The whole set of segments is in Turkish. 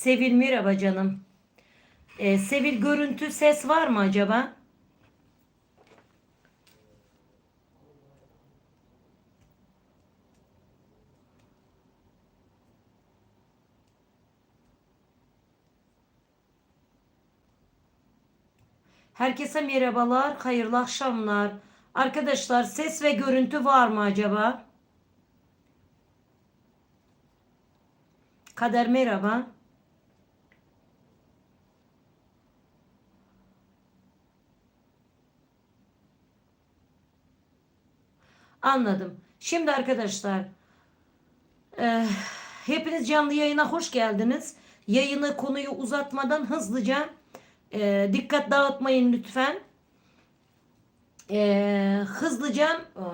Sevil merhaba canım. Ee, Sevil görüntü ses var mı acaba? Herkese merhabalar, hayırlı akşamlar. Arkadaşlar ses ve görüntü var mı acaba? Kader merhaba. Anladım. Şimdi arkadaşlar e, hepiniz canlı yayına hoş geldiniz. Yayını konuyu uzatmadan hızlıca e, dikkat dağıtmayın lütfen. E, hızlıca e,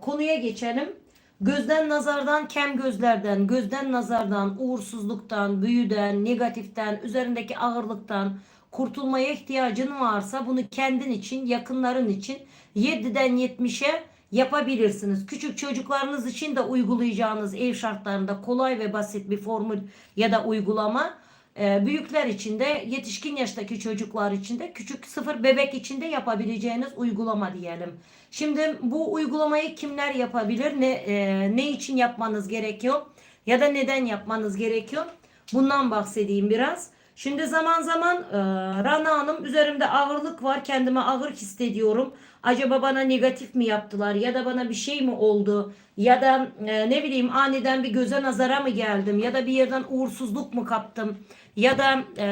konuya geçelim. Gözden nazardan, kem gözlerden, gözden nazardan, uğursuzluktan, büyüden, negatiften, üzerindeki ağırlıktan kurtulmaya ihtiyacın varsa bunu kendin için, yakınların için 7'den 70'e yapabilirsiniz. Küçük çocuklarınız için de uygulayacağınız ev şartlarında kolay ve basit bir formül ya da uygulama. Ee, büyükler için de yetişkin yaştaki çocuklar için de küçük sıfır bebek için de yapabileceğiniz uygulama diyelim. Şimdi bu uygulamayı kimler yapabilir? Ne e, ne için yapmanız gerekiyor? Ya da neden yapmanız gerekiyor? Bundan bahsedeyim biraz. Şimdi zaman zaman e, Rana Hanım üzerimde ağırlık var. Kendime ağır hissediyorum. Acaba bana negatif mi yaptılar ya da bana bir şey mi oldu ya da e, ne bileyim aniden bir göze nazara mı geldim ya da bir yerden uğursuzluk mu kaptım ya da e,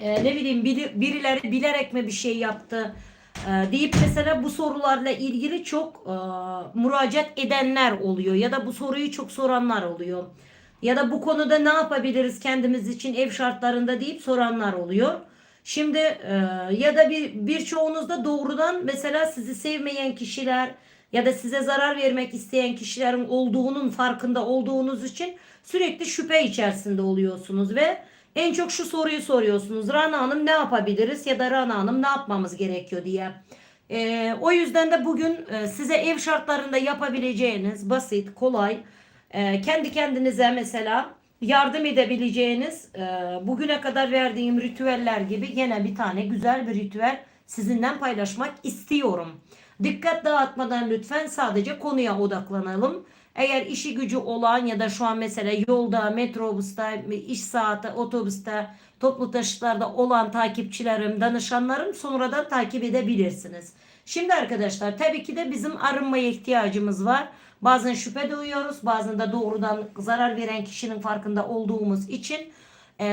e, ne bileyim biri, birileri bilerek mi bir şey yaptı e, deyip mesela bu sorularla ilgili çok e, müracaat edenler oluyor ya da bu soruyu çok soranlar oluyor. Ya da bu konuda ne yapabiliriz kendimiz için ev şartlarında deyip soranlar oluyor. Şimdi e, ya da bir birçoğunuz da doğrudan mesela sizi sevmeyen kişiler ya da size zarar vermek isteyen kişilerin olduğunun farkında olduğunuz için sürekli şüphe içerisinde oluyorsunuz ve en çok şu soruyu soruyorsunuz. Rana Hanım ne yapabiliriz ya da Rana Hanım ne yapmamız gerekiyor diye. E, o yüzden de bugün e, size ev şartlarında yapabileceğiniz basit, kolay, e, kendi kendinize mesela yardım edebileceğiniz e, bugüne kadar verdiğim ritüeller gibi yine bir tane güzel bir ritüel sizinle paylaşmak istiyorum. Dikkat dağıtmadan lütfen sadece konuya odaklanalım. Eğer işi gücü olan ya da şu an mesela yolda, metrobüste, iş saati, otobüste, toplu taşıtlarda olan takipçilerim, danışanlarım sonradan takip edebilirsiniz. Şimdi arkadaşlar tabii ki de bizim arınmaya ihtiyacımız var. Bazen şüphe duyuyoruz, bazen de doğrudan zarar veren kişinin farkında olduğumuz için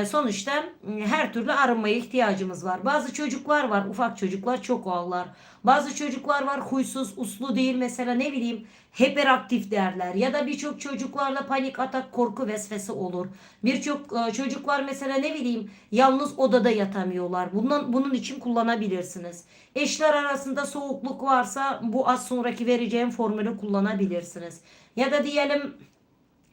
sonuçta e, her türlü arınmaya ihtiyacımız var. Bazı çocuklar var, ufak çocuklar çok ağlar. Bazı çocuklar var huysuz, uslu değil mesela ne bileyim hiperaktif derler. Ya da birçok çocuklarda panik atak, korku vesvese olur. Birçok e, çocuklar mesela ne bileyim yalnız odada yatamıyorlar. Bundan bunun için kullanabilirsiniz. Eşler arasında soğukluk varsa bu az sonraki vereceğim formülü kullanabilirsiniz. Ya da diyelim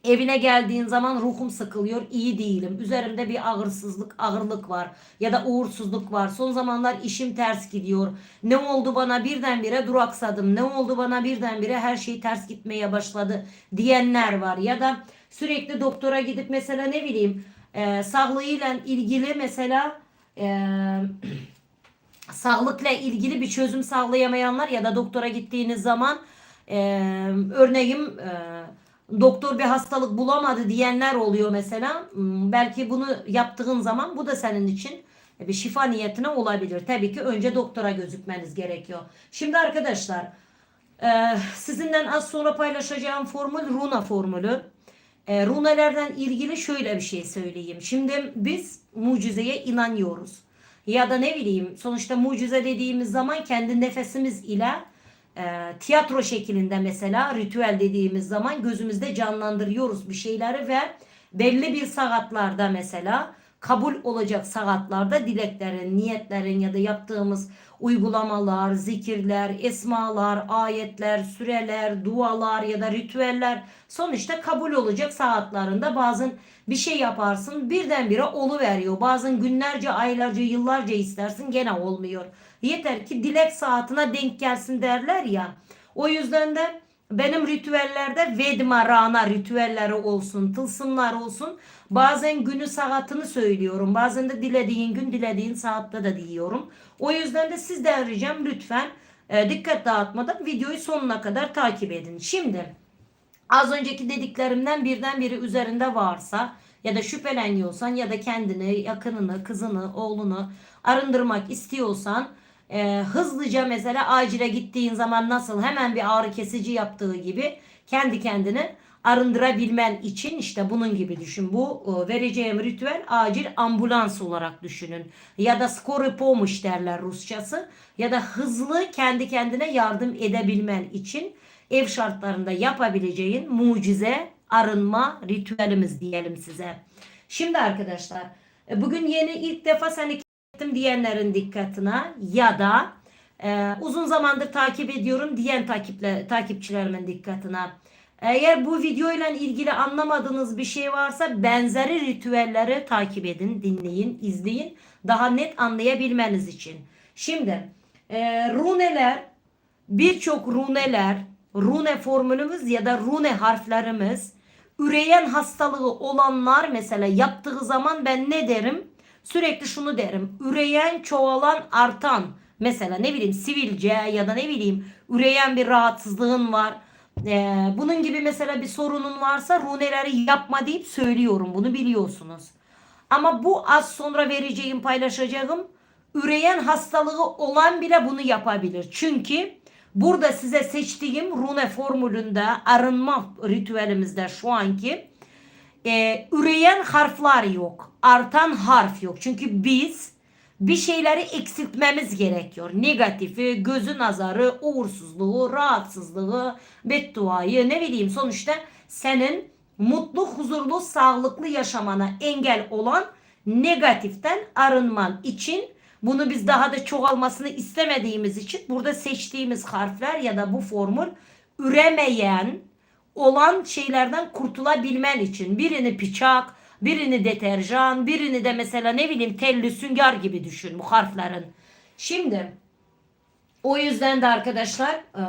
Evine geldiğin zaman ruhum sıkılıyor, iyi değilim. Üzerimde bir ağırsızlık, ağırlık var ya da uğursuzluk var. Son zamanlar işim ters gidiyor. Ne oldu bana birdenbire duraksadım. Ne oldu bana birdenbire her şey ters gitmeye başladı diyenler var. Ya da sürekli doktora gidip mesela ne bileyim e, sağlığıyla ilgili mesela e, sağlıkla ilgili bir çözüm sağlayamayanlar ya da doktora gittiğiniz zaman e, örneğin e, doktor bir hastalık bulamadı diyenler oluyor mesela. Hmm, Belki bunu yaptığın zaman bu da senin için bir şifa niyetine olabilir. Tabii ki önce doktora gözükmeniz gerekiyor. Şimdi arkadaşlar e, sizinle az sonra paylaşacağım formül runa formülü. E, runelerden ilgili şöyle bir şey söyleyeyim. Şimdi biz mucizeye inanıyoruz. Ya da ne bileyim sonuçta mucize dediğimiz zaman kendi nefesimiz ile e, tiyatro şeklinde mesela ritüel dediğimiz zaman gözümüzde canlandırıyoruz bir şeyleri ve belli bir saatlerde mesela kabul olacak saatlarda dileklerin, niyetlerin ya da yaptığımız uygulamalar, zikirler, esmalar, ayetler, süreler, dualar ya da ritüeller sonuçta kabul olacak saatlerinde bazen bir şey yaparsın birdenbire oluveriyor. Bazen günlerce, aylarca, yıllarca istersin gene olmuyor. Yeter ki dilek saatine denk gelsin derler ya. O yüzden de benim ritüellerde Vedma Rana ritüelleri olsun, tılsımlar olsun. Bazen günü saatini söylüyorum. Bazen de dilediğin gün dilediğin saatte de diyorum. O yüzden de sizden ricam lütfen e, dikkat dağıtmadan videoyu sonuna kadar takip edin. Şimdi az önceki dediklerimden birden biri üzerinde varsa ya da şüpheleniyorsan ya da kendini, yakınını, kızını, oğlunu arındırmak istiyorsan e, hızlıca mesela acile gittiğin zaman nasıl hemen bir ağrı kesici yaptığı gibi kendi kendini arındırabilmen için işte bunun gibi düşün. Bu e, vereceğim ritüel acil ambulans olarak düşünün. Ya da skory pomoş derler Rusçası. Ya da hızlı kendi kendine yardım edebilmen için ev şartlarında yapabileceğin mucize arınma ritüelimiz diyelim size. Şimdi arkadaşlar e, bugün yeni ilk defa seni ettim diyenlerin dikkatine ya da e, uzun zamandır takip ediyorum diyen takiple, takipçilerimin dikkatine. Eğer bu videoyla ilgili anlamadığınız bir şey varsa benzeri ritüelleri takip edin, dinleyin, izleyin. Daha net anlayabilmeniz için. Şimdi e, runeler birçok runeler, rune formülümüz ya da rune harflerimiz üreyen hastalığı olanlar mesela yaptığı zaman ben ne derim? Sürekli şunu derim. Üreyen, çoğalan, artan. Mesela ne bileyim sivilce ya da ne bileyim üreyen bir rahatsızlığın var. Ee, bunun gibi mesela bir sorunun varsa runeleri yapma deyip söylüyorum. Bunu biliyorsunuz. Ama bu az sonra vereceğim paylaşacağım. Üreyen hastalığı olan bile bunu yapabilir. Çünkü burada size seçtiğim rune formülünde arınma ritüelimizde şu anki e, üreyen harfler yok. Artan harf yok. Çünkü biz bir şeyleri eksiltmemiz gerekiyor. Negatifi, gözü nazarı, uğursuzluğu, rahatsızlığı, bedduayı ne bileyim sonuçta senin mutlu, huzurlu, sağlıklı yaşamana engel olan negatiften arınman için bunu biz daha da çoğalmasını istemediğimiz için burada seçtiğimiz harfler ya da bu formül üremeyen olan şeylerden kurtulabilmen için birini bıçak, birini deterjan, birini de mesela ne bileyim telli sünger gibi düşün bu harflerin. Şimdi o yüzden de arkadaşlar e,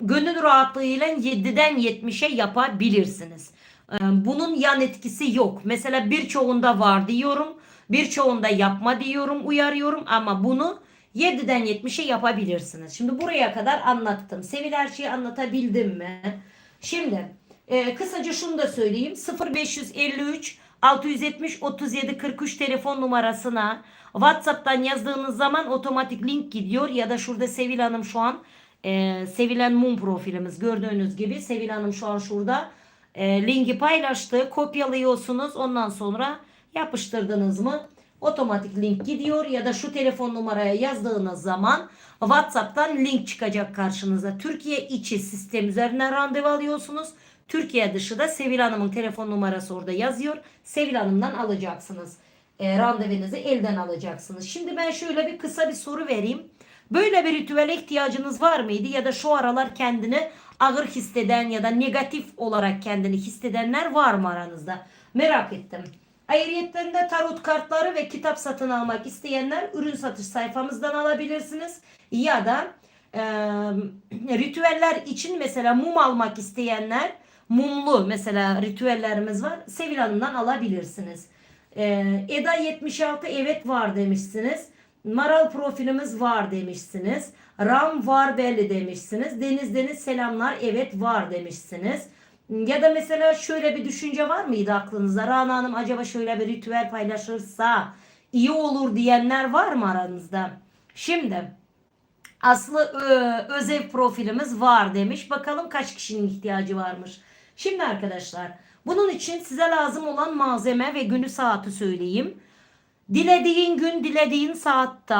gönül rahatlığıyla 7'den 70'e yapabilirsiniz. E, bunun yan etkisi yok. Mesela birçoğunda var diyorum. Birçoğunda yapma diyorum, uyarıyorum ama bunu 7'den 70'e yapabilirsiniz. Şimdi buraya kadar anlattım. Sevil her şeyi anlatabildim mi? Şimdi e, kısaca şunu da söyleyeyim. 0553 670 37 43 telefon numarasına WhatsApp'tan yazdığınız zaman otomatik link gidiyor ya da şurada Sevil Hanım şu an e, Sevilen Mum profilimiz gördüğünüz gibi Sevil Hanım şu an şurada e, linki paylaştı. Kopyalıyorsunuz. Ondan sonra yapıştırdınız mı otomatik link gidiyor ya da şu telefon numaraya yazdığınız zaman WhatsApp'tan link çıkacak karşınıza. Türkiye içi sistem üzerinden randevu alıyorsunuz. Türkiye dışı da Sevil Hanım'ın telefon numarası orada yazıyor. Sevil Hanım'dan alacaksınız. E, randevunuzu elden alacaksınız. Şimdi ben şöyle bir kısa bir soru vereyim. Böyle bir ritüele ihtiyacınız var mıydı ya da şu aralar kendini ağır hisseden ya da negatif olarak kendini hissedenler var mı aranızda? Merak ettim. Ayrıyetlerinde tarot kartları ve kitap satın almak isteyenler ürün satış sayfamızdan alabilirsiniz. Ya da e, ritüeller için mesela mum almak isteyenler mumlu mesela ritüellerimiz var. Sevil Hanım'dan alabilirsiniz. E, Eda 76 evet var demişsiniz. Maral profilimiz var demişsiniz. Ram var belli demişsiniz. Deniz Deniz selamlar evet var demişsiniz. Ya da mesela şöyle bir düşünce var mıydı aklınızda? Rana Hanım acaba şöyle bir ritüel paylaşırsa iyi olur diyenler var mı aranızda? Şimdi Aslı Ö, Özev profilimiz var demiş. Bakalım kaç kişinin ihtiyacı varmış. Şimdi arkadaşlar bunun için size lazım olan malzeme ve günü saati söyleyeyim. Dilediğin gün dilediğin saatte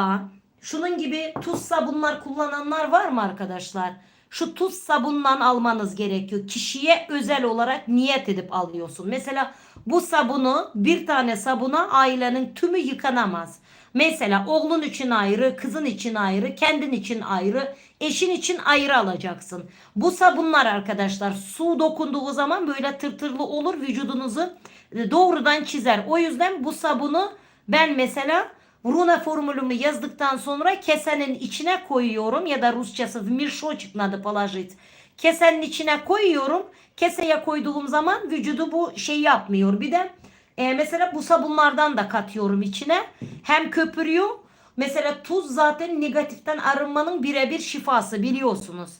şunun gibi tuz sabunlar kullananlar var mı arkadaşlar? Şu tuz sabundan almanız gerekiyor. Kişiye özel olarak niyet edip alıyorsun. Mesela bu sabunu bir tane sabuna ailenin tümü yıkanamaz. Mesela oğlun için ayrı, kızın için ayrı, kendin için ayrı, eşin için ayrı alacaksın. Bu sabunlar arkadaşlar su dokunduğu zaman böyle tırtırlı olur vücudunuzu e, doğrudan çizer. O yüzden bu sabunu ben mesela Runa formülümü yazdıktan sonra kesenin içine koyuyorum ya da Rusçası вмешочек надо положить. kesenin içine koyuyorum. Keseye koyduğum zaman vücudu bu şey yapmıyor. Bir de e, mesela bu sabunlardan da katıyorum içine. Hem köpürüyor. Mesela tuz zaten negatiften arınmanın birebir şifası biliyorsunuz.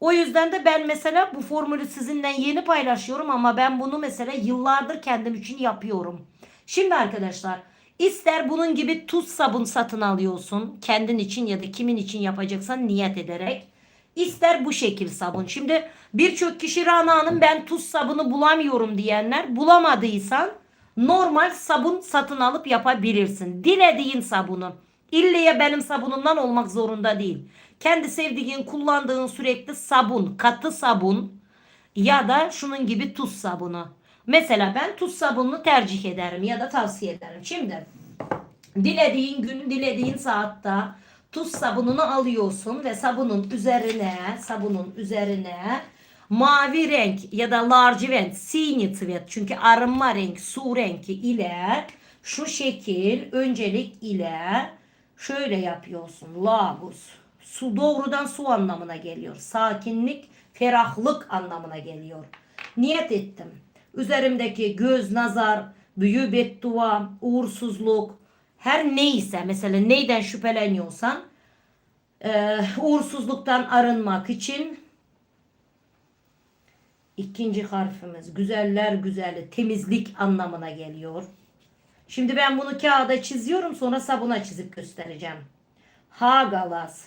O yüzden de ben mesela bu formülü sizinle yeni paylaşıyorum ama ben bunu mesela yıllardır kendim için yapıyorum. Şimdi arkadaşlar ister bunun gibi tuz sabun satın alıyorsun kendin için ya da kimin için yapacaksan niyet ederek. İster bu şekil sabun. Şimdi birçok kişi Rana Hanım ben tuz sabunu bulamıyorum diyenler bulamadıysan normal sabun satın alıp yapabilirsin. Dilediğin sabunu. İlle benim sabunumdan olmak zorunda değil. Kendi sevdiğin kullandığın sürekli sabun, katı sabun ya da şunun gibi tuz sabunu. Mesela ben tuz sabununu tercih ederim ya da tavsiye ederim. Şimdi dilediğin gün, dilediğin saatte tuz sabununu alıyorsun ve sabunun üzerine, sabunun üzerine mavi renk ya da lacivert, sinir tvet çünkü arınma renk, su rengi ile şu şekil öncelik ile şöyle yapıyorsun. Lagos. Su doğrudan su anlamına geliyor. Sakinlik, ferahlık anlamına geliyor. Niyet ettim. Üzerimdeki göz, nazar, büyü, beddua, uğursuzluk, her neyse mesela neyden şüpheleniyorsan e, uğursuzluktan arınmak için ikinci harfimiz güzeller güzeli temizlik anlamına geliyor. Şimdi ben bunu kağıda çiziyorum sonra sabuna çizip göstereceğim. Hagalas.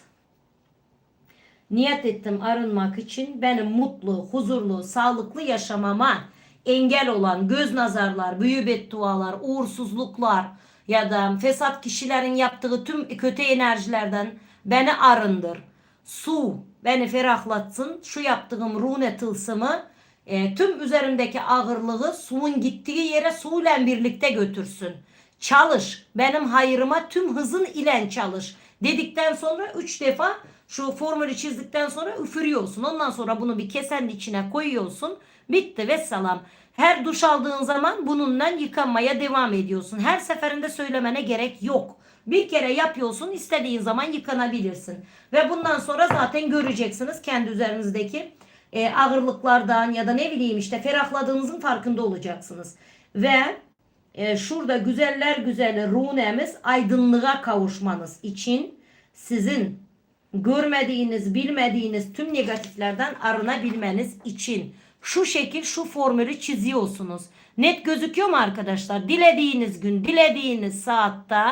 Niyet ettim arınmak için benim mutlu, huzurlu, sağlıklı yaşamama engel olan göz nazarlar, büyü beddualar, uğursuzluklar ya da fesat kişilerin yaptığı tüm kötü enerjilerden beni arındır. Su beni ferahlatsın. Şu yaptığım rune tılsımı e, tüm üzerimdeki ağırlığı suyun gittiği yere suyla birlikte götürsün. Çalış. Benim hayrıma tüm hızın ile çalış. Dedikten sonra üç defa şu formülü çizdikten sonra üfürüyorsun. Ondan sonra bunu bir kesenin içine koyuyorsun. Bitti ve salam. Her duş aldığın zaman bununla yıkanmaya devam ediyorsun. Her seferinde söylemene gerek yok. Bir kere yapıyorsun istediğin zaman yıkanabilirsin. Ve bundan sonra zaten göreceksiniz kendi üzerinizdeki e, ağırlıklardan ya da ne bileyim işte ferahladığınızın farkında olacaksınız. Ve e, şurada güzeller güzeli runemiz aydınlığa kavuşmanız için sizin görmediğiniz, bilmediğiniz tüm negatiflerden arınabilmeniz için şu şekil şu formülü çiziyorsunuz. Net gözüküyor mu arkadaşlar? Dilediğiniz gün, dilediğiniz saatte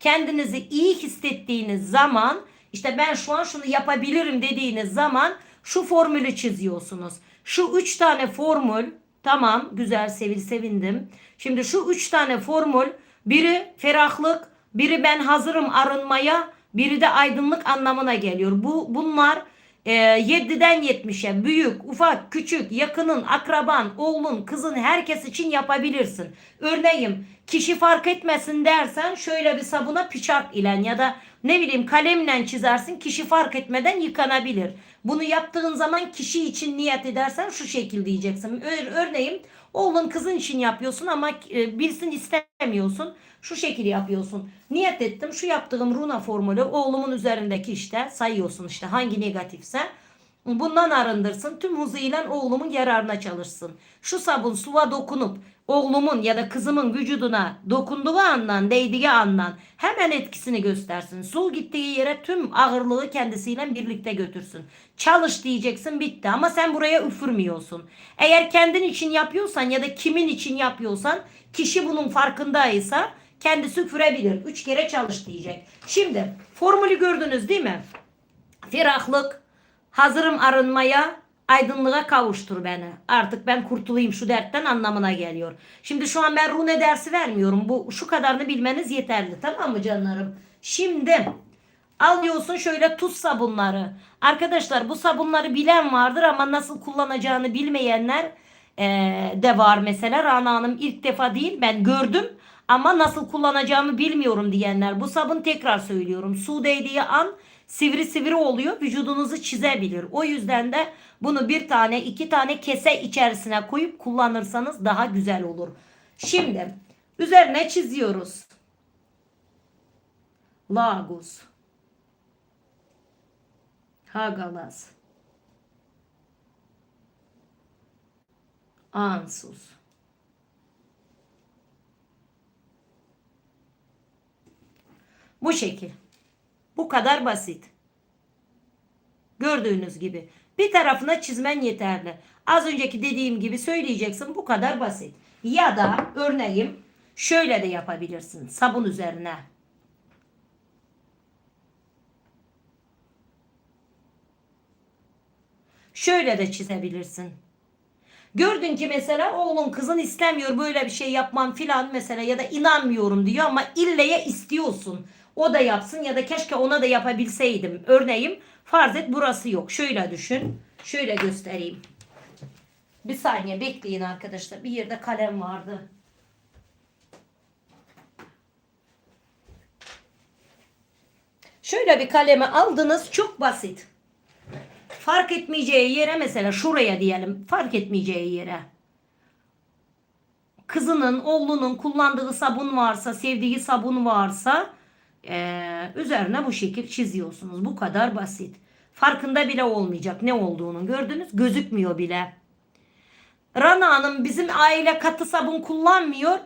kendinizi iyi hissettiğiniz zaman işte ben şu an şunu yapabilirim dediğiniz zaman şu formülü çiziyorsunuz. Şu üç tane formül tamam güzel sevil sevindim. Şimdi şu üç tane formül biri ferahlık, biri ben hazırım arınmaya, biri de aydınlık anlamına geliyor. Bu bunlar e, 7'den 70'e büyük, ufak, küçük, yakının, akraban, oğlun, kızın herkes için yapabilirsin. Örneğin kişi fark etmesin dersen şöyle bir sabuna piçak ile ya da ne bileyim kalemle çizersin kişi fark etmeden yıkanabilir. Bunu yaptığın zaman kişi için niyet edersen şu şekil diyeceksin. Örneğin oğlun kızın için yapıyorsun ama e, bilsin istemiyorsun. Şu şekil yapıyorsun. Niyet ettim şu yaptığım runa formülü oğlumun üzerindeki işte sayıyorsun işte hangi negatifse. Bundan arındırsın. Tüm hızıyla oğlumun yararına çalışsın. Şu sabun suya dokunup oğlumun ya da kızımın vücuduna dokunduğu andan, değdiği andan hemen etkisini göstersin. Su gittiği yere tüm ağırlığı kendisiyle birlikte götürsün. Çalış diyeceksin bitti ama sen buraya üfürmüyorsun. Eğer kendin için yapıyorsan ya da kimin için yapıyorsan kişi bunun farkındaysa kendisi üfürebilir. Üç kere çalış diyecek. Şimdi formülü gördünüz değil mi? Ferahlık, hazırım arınmaya, aydınlığa kavuştur beni. Artık ben kurtulayım şu dertten anlamına geliyor. Şimdi şu an ben rune dersi vermiyorum. Bu şu kadarını bilmeniz yeterli. Tamam mı canlarım? Şimdi alıyorsun şöyle tuz sabunları. Arkadaşlar bu sabunları bilen vardır ama nasıl kullanacağını bilmeyenler e, de var mesela. Rana Hanım ilk defa değil ben gördüm ama nasıl kullanacağımı bilmiyorum diyenler. Bu sabun tekrar söylüyorum. Su değdiği an sivri sivri oluyor. Vücudunuzu çizebilir. O yüzden de bunu bir tane iki tane kese içerisine koyup kullanırsanız daha güzel olur. Şimdi üzerine çiziyoruz. Lagos. Hagalas. Ansuz. Bu şekil. Bu kadar basit. Gördüğünüz gibi. Bir tarafına çizmen yeterli. Az önceki dediğim gibi söyleyeceksin. Bu kadar basit. Ya da örneğin şöyle de yapabilirsin. Sabun üzerine. Şöyle de çizebilirsin. Gördün ki mesela oğlun kızın istemiyor böyle bir şey yapmam filan mesela ya da inanmıyorum diyor ama illeye istiyorsun. O da yapsın ya da keşke ona da yapabilseydim. Örneğin farz et burası yok. Şöyle düşün. Şöyle göstereyim. Bir saniye bekleyin arkadaşlar. Bir yerde kalem vardı. Şöyle bir kalemi aldınız çok basit. Fark etmeyeceği yere mesela şuraya diyelim fark etmeyeceği yere. Kızının, oğlunun kullandığı sabun varsa, sevdiği sabun varsa eee, üzerine bu şekil çiziyorsunuz. Bu kadar basit. Farkında bile olmayacak ne olduğunu gördünüz. Gözükmüyor bile. Rana Hanım bizim aile katı sabun kullanmıyor.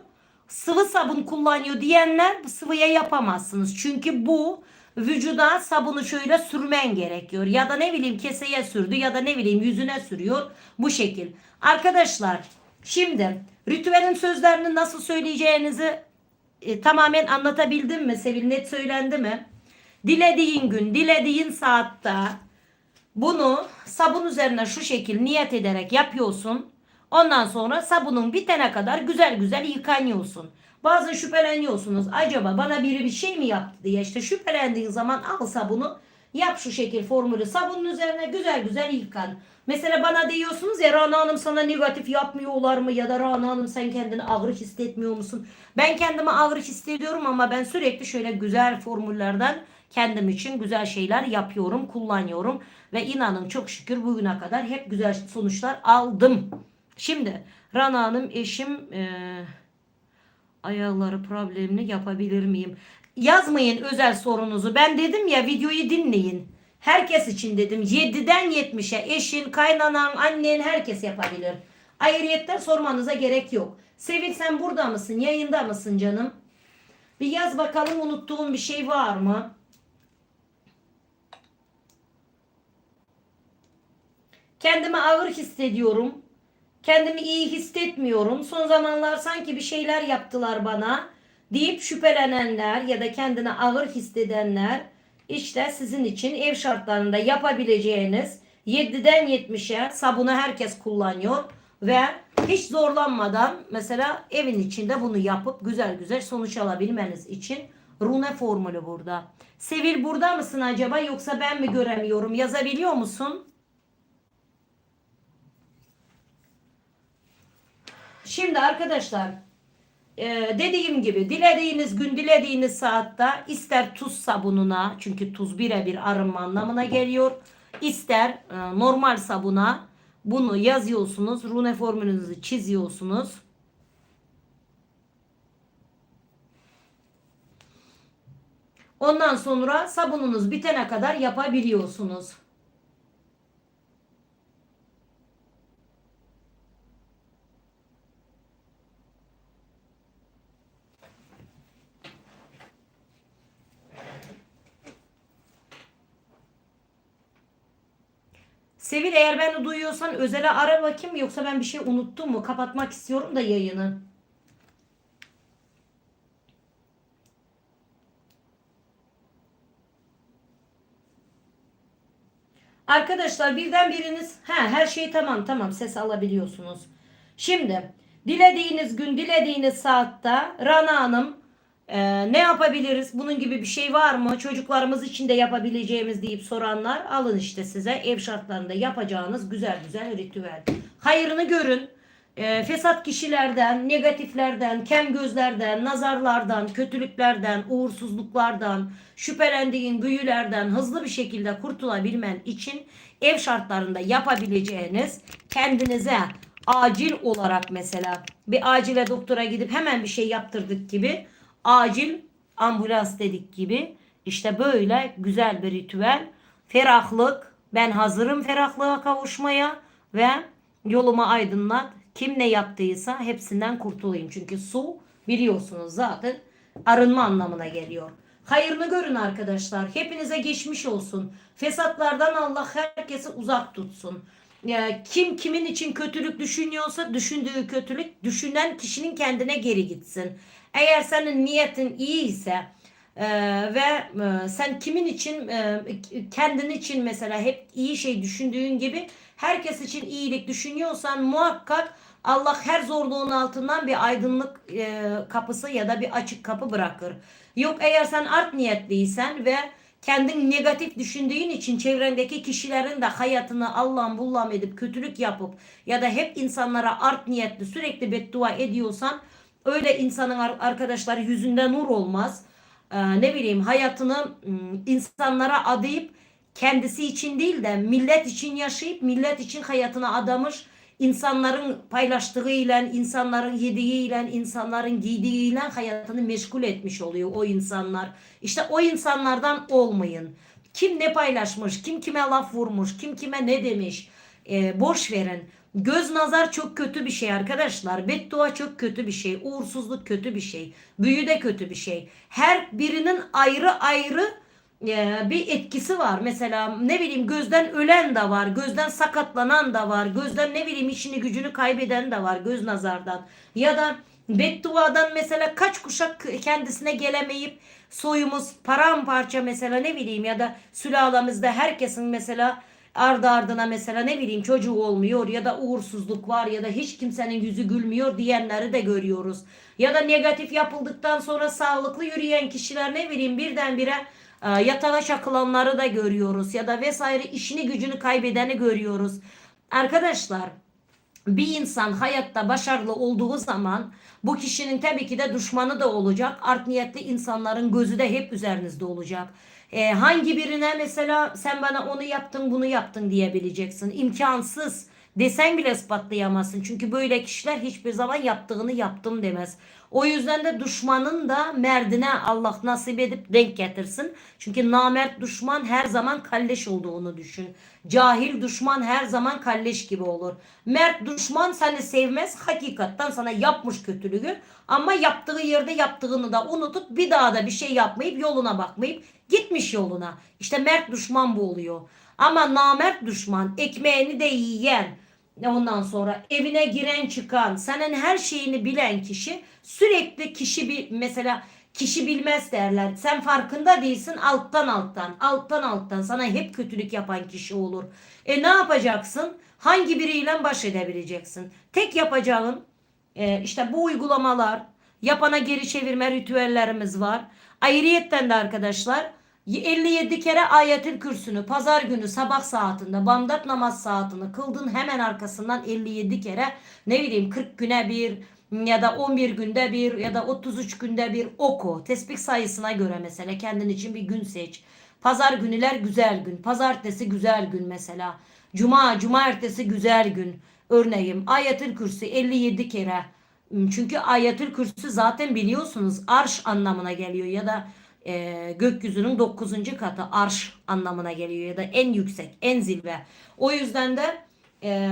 Sıvı sabun kullanıyor diyenler sıvıya yapamazsınız. Çünkü bu vücuda sabunu şöyle sürmen gerekiyor. Ya da ne bileyim keseye sürdü ya da ne bileyim yüzüne sürüyor. Bu şekil. Arkadaşlar şimdi ritüelin sözlerini nasıl söyleyeceğinizi e, tamamen anlatabildim mi? Sevil net söylendi mi? Dilediğin gün, dilediğin saatte bunu sabun üzerine şu şekil niyet ederek yapıyorsun. Ondan sonra sabunun bitene kadar güzel güzel yıkanıyorsun. Bazen şüpheleniyorsunuz. Acaba bana biri bir şey mi yaptı diye işte şüphelendiğin zaman al sabunu yap şu şekil formülü sabunun üzerine güzel güzel yıkan. Mesela bana diyorsunuz ya Rana Hanım sana negatif yapmıyorlar mı ya da Rana Hanım sen kendini ağrı hissetmiyor musun? Ben kendime ağrı hissediyorum ama ben sürekli şöyle güzel formüllerden kendim için güzel şeyler yapıyorum, kullanıyorum ve inanın çok şükür bugüne kadar hep güzel sonuçlar aldım. Şimdi Rana Hanım eşim eee ayakları problemli yapabilir miyim? Yazmayın özel sorunuzu. Ben dedim ya videoyu dinleyin. Herkes için dedim. 7'den 70'e eşin, kaynanan, annen herkes yapabilir. Ayrıyetten sormanıza gerek yok. Sevil sen burada mısın? Yayında mısın canım? Bir yaz bakalım unuttuğum bir şey var mı? Kendimi ağır hissediyorum. Kendimi iyi hissetmiyorum. Son zamanlar sanki bir şeyler yaptılar bana deyip şüphelenenler ya da kendini ağır hissedenler işte sizin için ev şartlarında yapabileceğiniz 7'den 70'e sabunu herkes kullanıyor ve hiç zorlanmadan mesela evin içinde bunu yapıp güzel güzel sonuç alabilmeniz için rune formülü burada. Sevil burada mısın acaba yoksa ben mi göremiyorum? Yazabiliyor musun? Şimdi arkadaşlar e, dediğim gibi dilediğiniz gün dilediğiniz saatte ister tuz sabununa çünkü tuz birebir arınma anlamına geliyor. ister e, normal sabuna bunu yazıyorsunuz. Rune formülünüzü çiziyorsunuz. Ondan sonra sabununuz bitene kadar yapabiliyorsunuz. Sevil eğer beni duyuyorsan özele ara bakayım yoksa ben bir şey unuttum mu? Kapatmak istiyorum da yayını. Arkadaşlar birden biriniz he, her şey tamam tamam ses alabiliyorsunuz. Şimdi dilediğiniz gün dilediğiniz saatte Rana Hanım e, ne yapabiliriz? Bunun gibi bir şey var mı? Çocuklarımız için de yapabileceğimiz deyip soranlar alın işte size ev şartlarında yapacağınız güzel güzel ritüel. Hayrını görün. E, fesat kişilerden, negatiflerden, kem gözlerden, nazarlardan, kötülüklerden, uğursuzluklardan, şüphelendiğin büyülerden hızlı bir şekilde kurtulabilmen için ev şartlarında yapabileceğiniz kendinize acil olarak mesela bir acile doktora gidip hemen bir şey yaptırdık gibi acil ambulans dedik gibi işte böyle güzel bir ritüel ferahlık ben hazırım ferahlığa kavuşmaya ve yoluma aydınlat Kim ne yaptıysa hepsinden kurtulayım. Çünkü su biliyorsunuz zaten arınma anlamına geliyor. Hayırını görün arkadaşlar. Hepinize geçmiş olsun. Fesatlardan Allah herkesi uzak tutsun. Ya, kim kimin için kötülük düşünüyorsa düşündüğü kötülük düşünen kişinin kendine geri gitsin. Eğer senin niyetin iyi ise e, ve e, sen kimin için e, kendin için mesela hep iyi şey düşündüğün gibi herkes için iyilik düşünüyorsan muhakkak Allah her zorluğun altından bir aydınlık e, kapısı ya da bir açık kapı bırakır. Yok eğer sen art niyetliysen ve kendin negatif düşündüğün için çevrendeki kişilerin de hayatını Allah'ın bullam edip kötülük yapıp ya da hep insanlara art niyetli sürekli beddua ediyorsan öyle insanın ar- arkadaşlar yüzünde nur olmaz. Ee, ne bileyim hayatını ım, insanlara adayıp kendisi için değil de millet için yaşayıp millet için hayatını adamış insanların paylaştığıyla, insanların yediğiyle, insanların giydiğiyle hayatını meşgul etmiş oluyor o insanlar. İşte o insanlardan olmayın. Kim ne paylaşmış, kim kime laf vurmuş, kim kime ne demiş. Ee, boş verin. Göz nazar çok kötü bir şey arkadaşlar. Beddua çok kötü bir şey. Uğursuzluk kötü bir şey. Büyü de kötü bir şey. Her birinin ayrı ayrı e, bir etkisi var. Mesela ne bileyim gözden ölen de var, gözden sakatlanan da var, gözden ne bileyim işini gücünü kaybeden de var göz nazardan. Ya da bedduadan mesela kaç kuşak kendisine gelemeyip soyumuz paramparça mesela ne bileyim ya da sülalemizde herkesin mesela ardı ardına mesela ne bileyim çocuğu olmuyor ya da uğursuzluk var ya da hiç kimsenin yüzü gülmüyor diyenleri de görüyoruz. Ya da negatif yapıldıktan sonra sağlıklı yürüyen kişiler ne bileyim birdenbire e, yatağa çakılanları da görüyoruz ya da vesaire işini gücünü kaybedeni görüyoruz. Arkadaşlar bir insan hayatta başarılı olduğu zaman bu kişinin tabii ki de düşmanı da olacak. Art niyetli insanların gözü de hep üzerinizde olacak. Ee, hangi birine mesela sen bana onu yaptın bunu yaptın diyebileceksin. İmkansız desen bile ispatlayamazsın. Çünkü böyle kişiler hiçbir zaman yaptığını yaptım demez. O yüzden de düşmanın da merdine Allah nasip edip denk getirsin. Çünkü namert düşman her zaman kalleş olduğunu düşün. Cahil düşman her zaman kalleş gibi olur. Mert düşman seni sevmez. Hakikatten sana yapmış kötülüğü. Ama yaptığı yerde yaptığını da unutup bir daha da bir şey yapmayıp yoluna bakmayıp gitmiş yoluna. İşte mert düşman bu oluyor. Ama namert düşman ekmeğini de yiyen, Ondan sonra evine giren çıkan, senin her şeyini bilen kişi sürekli kişi bir mesela kişi bilmez derler. Sen farkında değilsin alttan alttan, alttan alttan sana hep kötülük yapan kişi olur. E ne yapacaksın? Hangi biriyle baş edebileceksin? Tek yapacağın e, işte bu uygulamalar, yapana geri çevirme ritüellerimiz var. Ayrıyetten de arkadaşlar 57 kere ayetil kürsünü pazar günü sabah saatinde bandat namaz saatini kıldın hemen arkasından 57 kere ne bileyim 40 güne bir ya da 11 günde bir ya da 33 günde bir oku. Tesbih sayısına göre mesela kendin için bir gün seç. Pazar günüler güzel gün. Pazartesi güzel gün mesela. Cuma, cumartesi güzel gün. Örneğin ayetil kürsü 57 kere. Çünkü ayetil kürsü zaten biliyorsunuz arş anlamına geliyor ya da e, gökyüzünün 9. katı arş anlamına geliyor ya da en yüksek, en zirve. O yüzden de e,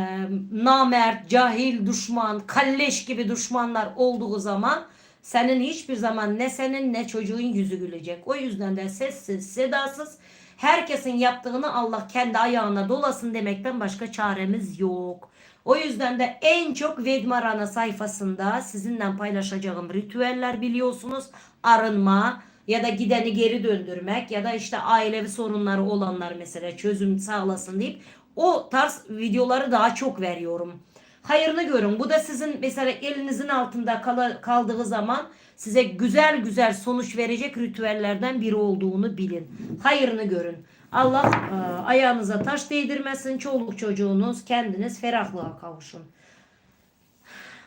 namert, cahil, düşman, kalleş gibi düşmanlar olduğu zaman senin hiçbir zaman ne senin ne çocuğun yüzü gülecek. O yüzden de sessiz, sedasız herkesin yaptığını Allah kendi ayağına dolasın demekten başka çaremiz yok. O yüzden de en çok Vedmarana sayfasında sizinle paylaşacağım ritüeller biliyorsunuz. Arınma, ya da gideni geri döndürmek ya da işte ailevi sorunları olanlar mesela çözüm sağlasın deyip o tarz videoları daha çok veriyorum. Hayırını görün. Bu da sizin mesela elinizin altında kal kaldığı zaman size güzel güzel sonuç verecek ritüellerden biri olduğunu bilin. Hayırını görün. Allah e, ayağınıza taş değdirmesin. Çoluk çocuğunuz kendiniz ferahlığa kavuşun.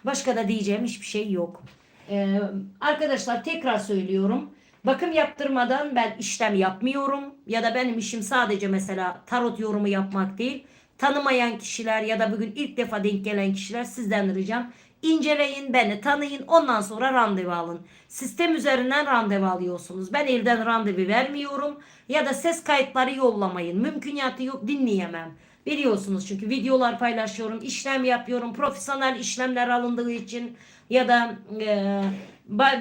Başka da diyeceğim hiçbir şey yok. Ee, arkadaşlar tekrar söylüyorum. Bakım yaptırmadan ben işlem yapmıyorum ya da benim işim sadece mesela tarot yorumu yapmak değil. Tanımayan kişiler ya da bugün ilk defa denk gelen kişiler sizden ricam inceleyin, beni tanıyın. Ondan sonra randevu alın. Sistem üzerinden randevu alıyorsunuz. Ben elden randevu vermiyorum. Ya da ses kayıtları yollamayın. Mümkünatı yok dinleyemem. Biliyorsunuz çünkü videolar paylaşıyorum, işlem yapıyorum, profesyonel işlemler alındığı için ya da e,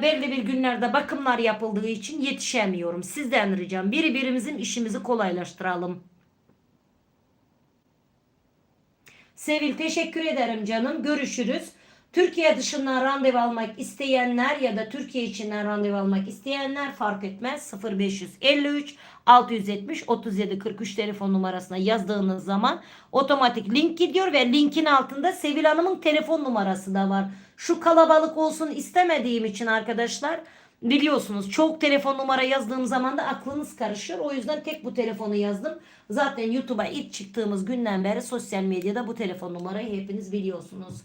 belli bir günlerde bakımlar yapıldığı için yetişemiyorum. Sizden ricam birbirimizin işimizi kolaylaştıralım. Sevil teşekkür ederim canım. Görüşürüz. Türkiye dışından randevu almak isteyenler ya da Türkiye içinden randevu almak isteyenler fark etmez. 0553 670 37 43 telefon numarasına yazdığınız zaman otomatik link gidiyor ve linkin altında Sevil Hanım'ın telefon numarası da var. Şu kalabalık olsun istemediğim için arkadaşlar biliyorsunuz çok telefon numara yazdığım zaman da aklınız karışır. O yüzden tek bu telefonu yazdım. Zaten YouTube'a ilk çıktığımız günden beri sosyal medyada bu telefon numarayı hepiniz biliyorsunuz.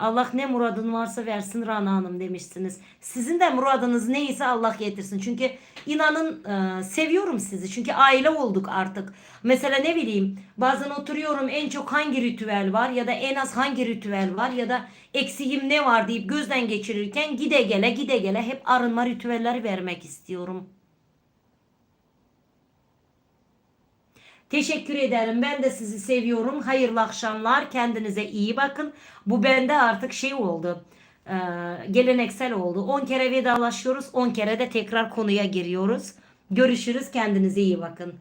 Allah ne muradın varsa versin Rana Hanım demişsiniz. Sizin de muradınız neyse Allah getirsin. Çünkü inanın e, seviyorum sizi. Çünkü aile olduk artık. Mesela ne bileyim bazen oturuyorum en çok hangi ritüel var ya da en az hangi ritüel var ya da eksiğim ne var deyip gözden geçirirken gide gele gide gele hep arınma ritüelleri vermek istiyorum. Teşekkür ederim. Ben de sizi seviyorum. Hayırlı akşamlar. Kendinize iyi bakın. Bu bende artık şey oldu. Ee, geleneksel oldu. 10 kere vedalaşıyoruz. 10 kere de tekrar konuya giriyoruz. Görüşürüz. Kendinize iyi bakın.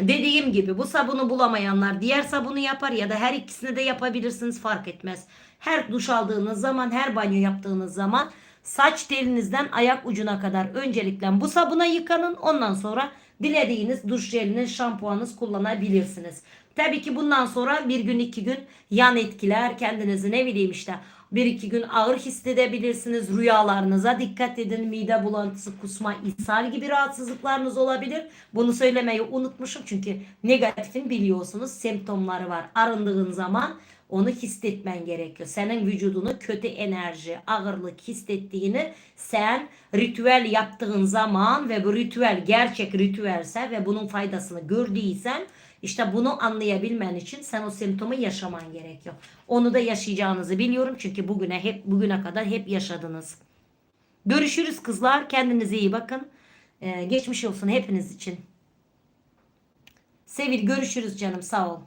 Dediğim gibi bu sabunu bulamayanlar diğer sabunu yapar ya da her ikisini de yapabilirsiniz fark etmez. Her duş aldığınız zaman, her banyo yaptığınız zaman saç telinizden ayak ucuna kadar öncelikle bu sabuna yıkanın. Ondan sonra dilediğiniz duş jelini, şampuanınız kullanabilirsiniz. Tabii ki bundan sonra bir gün iki gün yan etkiler kendinizi ne bileyim işte bir iki gün ağır hissedebilirsiniz. Rüyalarınıza dikkat edin. Mide bulantısı, kusma, ishal gibi rahatsızlıklarınız olabilir. Bunu söylemeyi unutmuşum çünkü negatifin biliyorsunuz semptomları var. Arındığın zaman onu hissetmen gerekiyor. Senin vücudunu kötü enerji, ağırlık hissettiğini sen ritüel yaptığın zaman ve bu ritüel gerçek ritüelse ve bunun faydasını gördüysen işte bunu anlayabilmen için sen o semptomu yaşaman gerekiyor. Onu da yaşayacağınızı biliyorum çünkü bugüne hep bugüne kadar hep yaşadınız. Görüşürüz kızlar. Kendinize iyi bakın. Ee, geçmiş olsun hepiniz için. Sevil görüşürüz canım. Sağ ol.